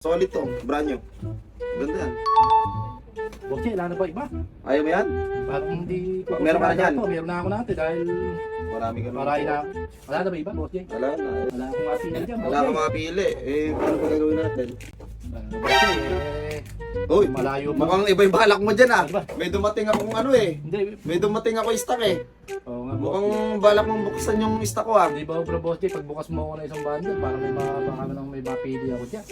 Solid to, brand new. Ganda yan. Boss Jay, wala na ba iba? Ayaw mo yan? Parang hindi ko Meron ka na dyan? to. Meron na ako natin dahil Marami ka maray na. Wala na ba iba, Boss Jay? Wala na. Wala akong mapili dyan, Boss Wala Jay. kang mapili. Eh, paano pa gagawin natin? Ah, Boss Jay, eh, Uy, malayo pa. mukhang iba yung balak mo dyan ah. Iba. May dumating akong ano eh. Hindi, May dumating ako stock eh. Oo nga, Mukhang balak mong buksan yung stock ko ah. Hindi ba, bro, Boss Jay, pagbukas mo ako ng isang bundle, parang may mga, baka nang may mapili ako dyan.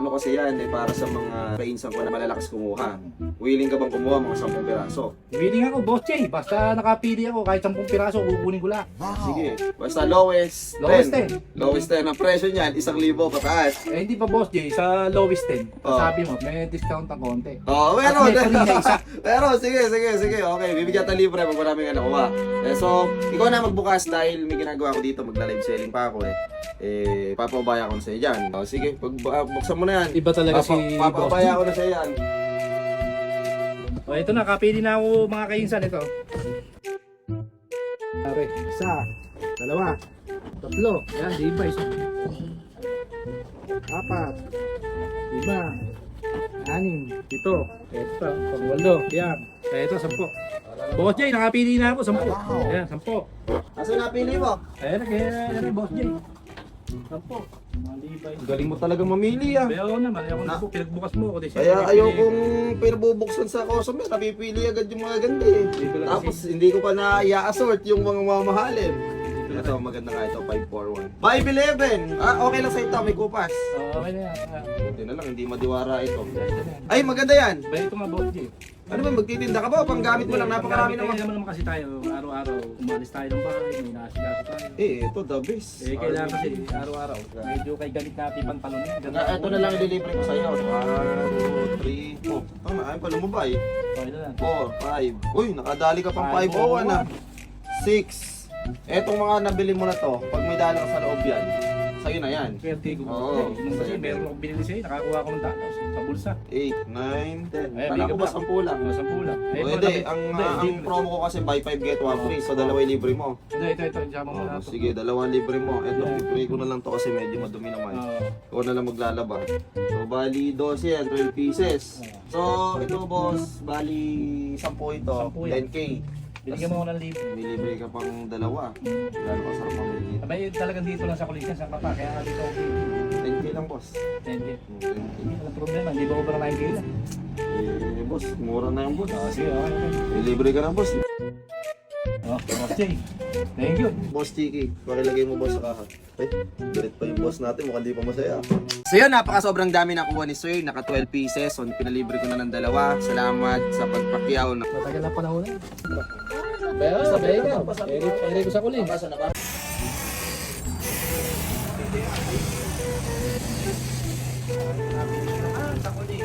Ano kasi yan eh, para sa mga kainsan ko na malalakas kumuha. Willing ka bang kumuha mga 10 piraso? Willing ako, Boss Jay. Basta nakapili ako, kahit 10 piraso, kukunin ko lahat. Sige. Basta lowest 10. Lowest 10. Lowest 10. Ang presyo niyan, 1,000 pataas. Eh, hindi pa, Boss Jay, sa lowest 10. Oo. Sabi mo, may discount ang konti. Oo, oh, meron. At may isa. pero sige, sige, sige. Okay, bibigyan tayo libre pag marami ka nakuha. Eh, so, ikaw na magbukas dahil may ginagawa ko dito, magla-live selling pa ako eh. Eh, papabaya ko na sa'yo dyan. Oh, sige, pag bu- buksan mo na yan. Iba talaga Papa, si papabaya ko na sa'yo yan. O, ito na, kapili na ako mga kainsan ito. Pare, isa, dalawa, tatlo, yan, di ba, isa. Apat, lima, anim, pito, eto, pagwalo, yan, eto, sampo. Boss Jay, nakapili na ako, sampo. Yan, sampo. Asa napili mo? Ayan, kaya, yan, Boss Jay. Sampo. Galing mo talaga mamili ah. Kaya ako naman, ayaw ko na po, pinagbukas mo ako. Kaya ayaw kong pinabubuksan sa customer, napipili agad yung mga ganda eh. Tapos hindi ko pa na i-assort yung mga mamahalin. Ito, maganda nga ito, 541. 511! Ah, okay lang sa ito, may kupas. Oo, okay na yan. Ah, Buti na lang, hindi madiwara ito. Ay, maganda yan! Ba, ito nga, Boss Jay. Ano ba, magtitinda ka ba? Panggamit mo lang, napakarami Kaya naman. naman naman kasi tayo, araw-araw, umalis tayo ng bahay, may nasikaso tayo. Eh, ito, the best. Eh, kailangan kasi araw-araw, medyo kay gamit natin pantalon yan. Na, ito na lang ililibre ko sa'yo. 1, 2, 3, oh, tama, ayun pa lumabay. Okay na lang. 4, 5. Uy, nakadali ka pang 501 ah. 6. Etong mga nabili mo na to, pag may dala ka sa loob yan, sa'yo na yan. Swerte ko. Oo. Nung kasi meron akong binili sa'yo, nakakuha ko ng datos sa bulsa. 8, 9, 10. Eh, Kala ko ba pa. 10 lang? Mga sampu lang. Eh, ang, ang promo ko kasi buy 5 get 1 free, so dalawa yung libre mo. Hindi, ito, ito, isama mo na Oh, ito. sige, dalawa libre mo. Ito, free ko na lang to kasi medyo madumi naman. Oo. Ikaw na lang maglalaba. So, bali 12 yan, 12 pieces. So, ito boss, bali 10 ito, 10 yan. 10k. Binigyan mo ako ng libre. May libre ka pang dalawa. Gano'n ka sarap ang libre. Abay, talagang dito lang sa kulisan, sa kapa, kaya nga dito ako. 10k lang boss. 10 years. Hmm, 10K. Hindi walang problema, hindi ba over 9K lang? Eh, boss, mura na yung boss. Oo, sige, okay. May libre ka na boss. Oh, okay. Thank you. Boss Chiki, pakilagay mo boss sa kaha. Ay, galit pa yung boss natin, mukhang di pa masaya. So yun, napaka sobrang dami nakuha ni Sir, naka 12 pieces, so pinalibre ko na ng dalawa. Salamat sa pagpakyaw na. Matagal na panahon na. Pero sabay ka. Eri, eri ko sa kuling. Basa na ba? Sa kuling.